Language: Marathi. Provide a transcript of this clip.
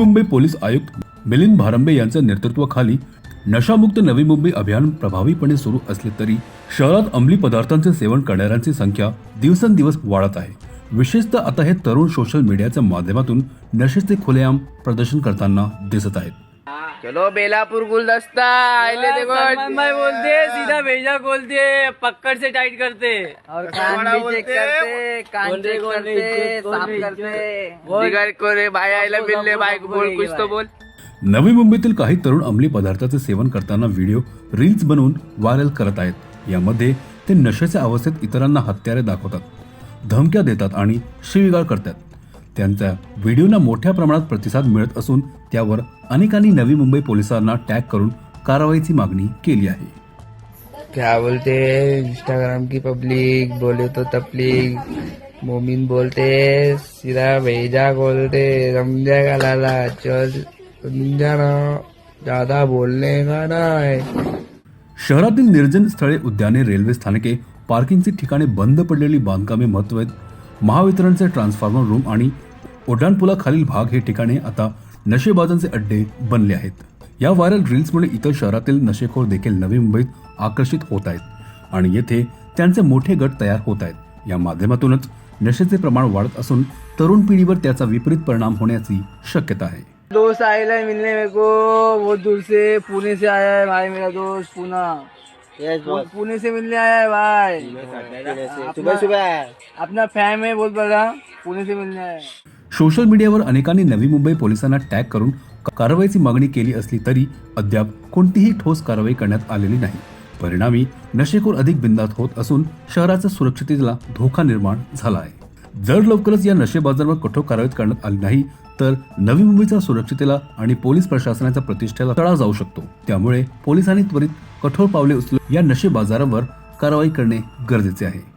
मुंबई पोलीस आयुक्त मिलिंद भारंबे यांच्या नेतृत्वाखाली नशामुक्त नवी मुंबई अभियान प्रभावीपणे सुरू असले तरी शहरात अंमली पदार्थांचे सेवन करणाऱ्यांची संख्या दिवसेंदिवस वाढत आहे. विशेषतः आता हे तरुण सोशल मीडियाच्या माध्यमातून नशेचे खुलेआम प्रदर्शन करताना दिसत आहेत. चलो बेलापुर गुलदस्ता आइले देखो भाई बोलते सीधा भेजा खोलते पकड़ से टाइट करते। और कान भी चेक करते कान चेक करते साफ करते। जिगर को रे भाई आइले मिलले भाई बोल कुछ तो बोल। नवी मुंबईतील काही तरुण अंमली पदार्थाचे सेवन करताना व्हिडिओ रील्स बनवून व्हायरल करत आहेत. यामध्ये ते नशेच्या अवस्थेत इतरांना हत्यारे दाखवतात धमक्या देतात आणि शिवीगाळ करतात. त्यांच्या व्हिडिओना मोठ्या प्रमाणात प्रतिसाद मिळत असून त्यावर अनेकांनी नवी मुंबई पोलिसांना टॅग करून कारवाईची मागणी केली आहे. क्या बोलते? इंस्टाग्राम की पब्लिक बोले तो तबलीग मोमिन बोलते सीधा भेजा बोलते समझेगा लाला? चल समझा ना। ज्यादा बोलने का ना शहरातील निर्जन स्थळे उद्याने रेल्वे स्थानके पार्किंगची ठिकाणे बंद पडलेली बांधकामे महत्त्व आहेत महावितरणचे ट्रान्सफॉर्मर रूम आणि उड्डाणपुलाखालील भाग हे ठिकाणे आता नशेबाजांचे अड्डे बनले आहेत. या व्हायरल रील्समुळे इतर शहरातील नशेखोर देखील नवी मुंबईत आकर्षित होत आहेत आणि येथे त्यांचे मोठे गट तयार होत आहेत. या माध्यमातूनच नशेचे प्रमाण वाढत असून तरुण पिढीवर त्याचा विपरीत परिणाम होण्याची शक्यता आहे. दोस्त आयला मिलने मेरे को बहुत दूर से पुणे से आया है भाई मेरा दोस्त पुणे से मिलने आया है भाई? सुबह सुबह. अपना फैम है बहुत बड़ा पुणे से मिलने आया है. सोशल मीडियावर अनेकांनी नवी मुंबई पोलिसांना टॅग करून कारवाईची मागणी केली असली तरी अद्याप कोणतीही ठोस कारवाई करण्यात आलेली नाही. परिणामी नशेखोर अधिक बिंदात होत असून शहराच्या सुरक्षिततेला धोका निर्माण झाला आहे. जर लवकरच या नशेबाजांवर कठोर कारवाई करण्यात आली नाही तर नवी मुंबईच्या सुरक्षितेला आणि पोलीस प्रशासनाच्या प्रतिष्ठेला तडा जाऊ शकतो. त्यामुळे पोलिसांनी त्वरित कठोर पावले उचलून या नशेबाजारावर कारवाई करणे गरजेचे आहे.